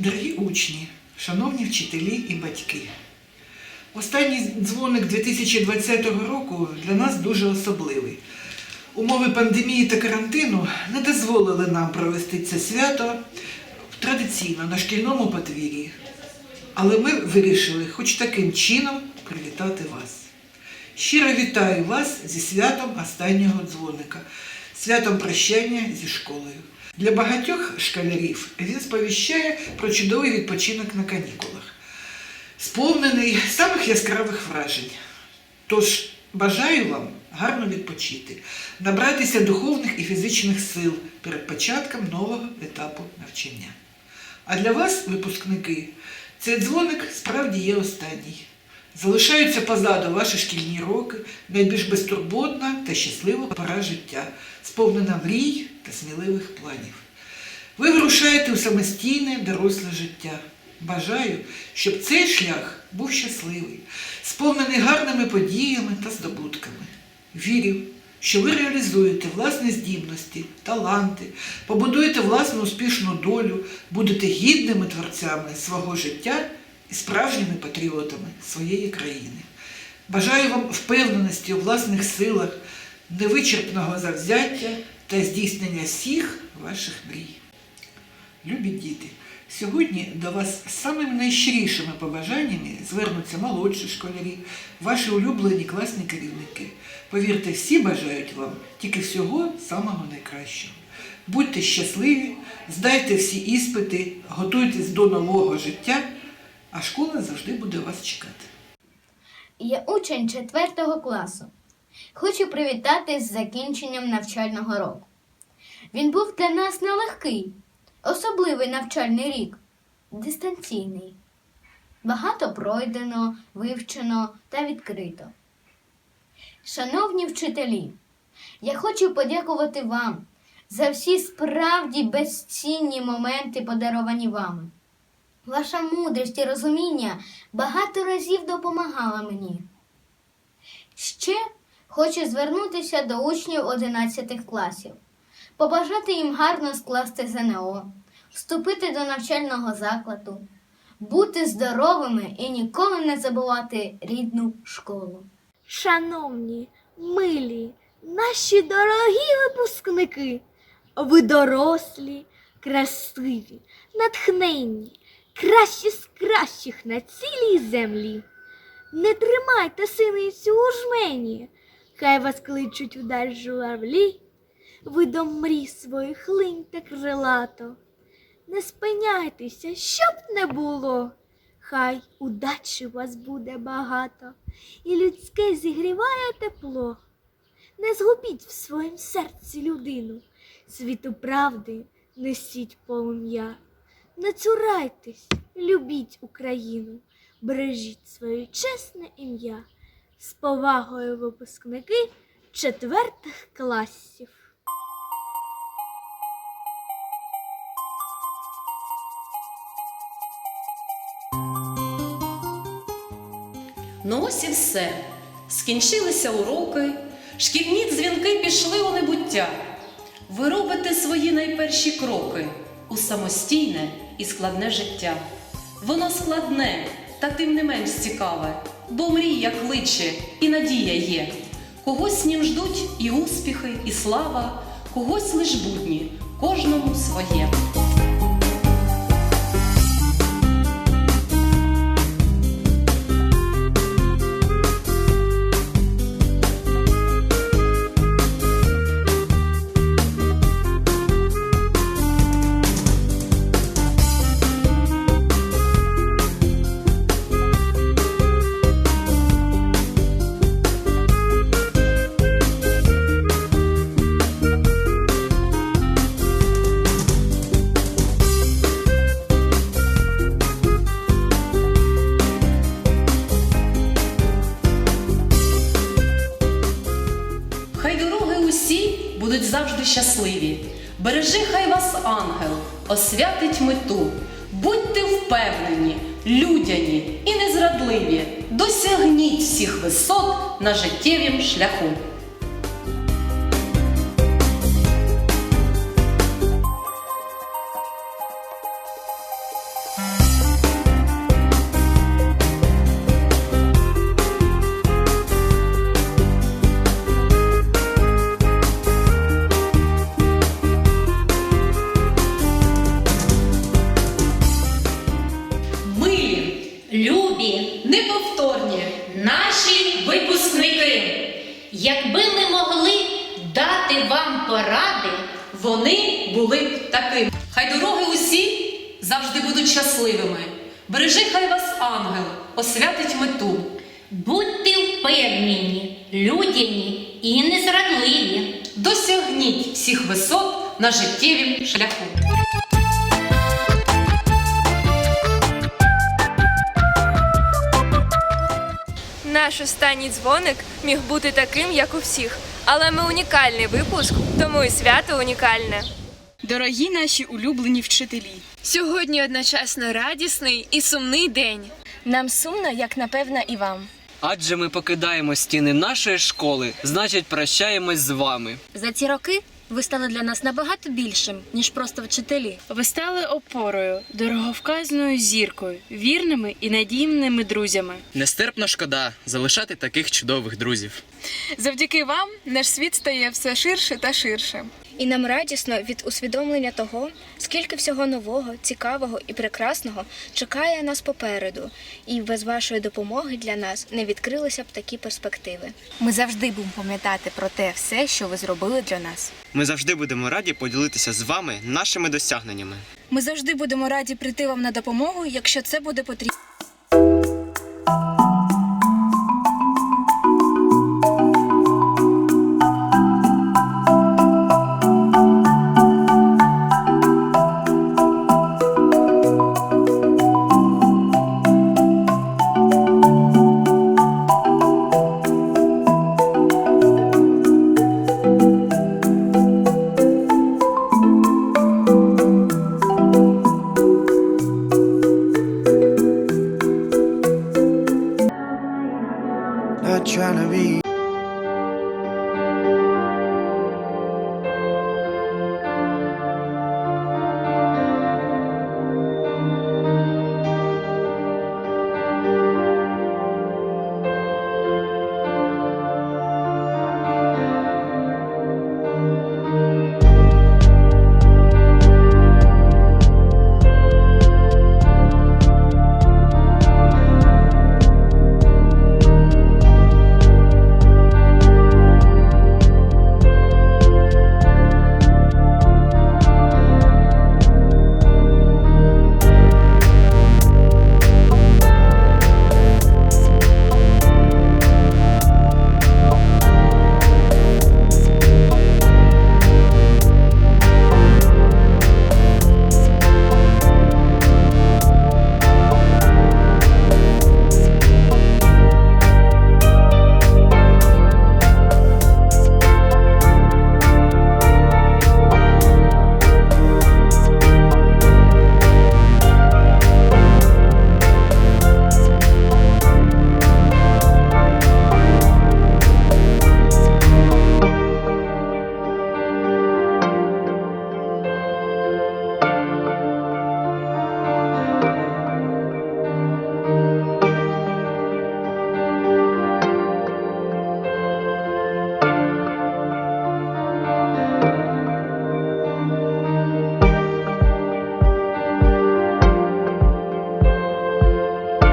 Дорогі учні, шановні вчителі і батьки, останній дзвоник 2020 року для нас дуже особливий. Умови пандемії та карантину не дозволили нам провести це свято традиційно на шкільному подвір'ї. Але ми вирішили хоч таким чином привітати вас. Щиро вітаю вас зі святом останнього дзвоника, святом прощання зі школою. Для багатьох школярів він сповіщає про чудовий відпочинок на канікулах, сповнений самих яскравих вражень. Тож бажаю вам гарно відпочити, набратися духовних і фізичних сил перед початком нового етапу навчання. А для вас, випускники, цей дзвоник справді є останній. Залишаються позаду ваші шкільні роки, найбільш безтурботна та щаслива пора життя, сповнена мрій та сміливих планів. Ви вирушаєте у самостійне доросле життя. Бажаю, щоб цей шлях був щасливий, сповнений гарними подіями та здобутками. Вірю, що ви реалізуєте власні здібності, таланти, побудуєте власну успішну долю, будете гідними творцями свого життя і справжніми патріотами своєї країни. Бажаю вам впевненості у власних силах, невичерпного завзяття та здійснення всіх ваших мрій. Любі діти, сьогодні до вас з самими найщирішими побажаннями звернуться молодші школярі, ваші улюблені класні керівники. Повірте, всі бажають вам тільки всього самого найкращого. Будьте щасливі, здайте всі іспити, готуйтесь до нового життя, а школа завжди буде вас чекати. Я учень 4 класу. Хочу привітати з закінченням навчального року. Він був для нас нелегкий, особливий навчальний рік, дистанційний. Багато пройдено, вивчено та відкрито. Шановні вчителі, я хочу подякувати вам за всі справді безцінні моменти, подаровані вами. Ваша мудрість і розуміння багато разів допомагала мені. Ще хочу звернутися до учнів 11 класів, побажати їм гарно скласти ЗНО, вступити до навчального закладу, бути здоровими і ніколи не забувати рідну школу. Шановні, милі, наші дорогі випускники, ви дорослі, красиві, натхненні, кращі з кращих на цілій землі. Не тримайте синицю у жмені, хай вас кличуть удаль журавлі, ви до мрій своїх линьте крилато. Не спиняйтеся, щоб не було, хай удачі вас буде багато і людське зігріває тепло. Не згубіть в своїм серці людину, світу правди несіть полум'я. Не цурайтесь, любіть Україну, бережіть своє чесне ім'я. З повагою випускники четвертих класів. Ну ось і все. Скінчилися уроки, шкільні дзвінки пішли у небуття. Ви робите свої найперші кроки у самостійне і складне життя. Воно складне, та тим не менш цікаве, бо мрія кличе і надія є. Когось ним ждуть і успіхи, і слава, когось лиш будні, кожному своє. Щасливі. Бережи хай вас ангел, освятить мету. Будьте впевнені, людяні і незрадливі. Досягніть всіх висот на життєвім шляху. Наші випускники, якби ми могли дати вам поради, вони були б такими. Хай дороги усі завжди будуть щасливими. Бережи, хай вас ангел, освятить мету. Будьте впевнені, людяні і незрадливі. Досягніть всіх висот на життєвім шляху. Наш останній дзвоник міг бути таким, як у всіх, але ми унікальний випуск, тому і свято унікальне. Дорогі наші улюблені вчителі, Сьогодні одночасно радісний і сумний день. Нам сумно, як напевно, і вам. Адже ми покидаємо стіни нашої школи, значить, прощаємось з вами. За ці роки ви стали для нас набагато більшим, ніж просто вчителі. ви стали опорою, дороговказною зіркою, вірними і надійними друзями. Нестерпно шкода залишати таких чудових друзів. Завдяки вам наш світ стає все ширше та ширше. І нам радісно від усвідомлення того, скільки всього нового, цікавого і прекрасного чекає нас попереду, і без вашої допомоги для нас не відкрилися б такі перспективи. Ми завжди будемо пам'ятати про те все, що ви зробили для нас. Ми завжди будемо раді поділитися з вами нашими досягненнями. Ми завжди будемо раді прийти вам на допомогу, якщо це буде потрібно. not trying to be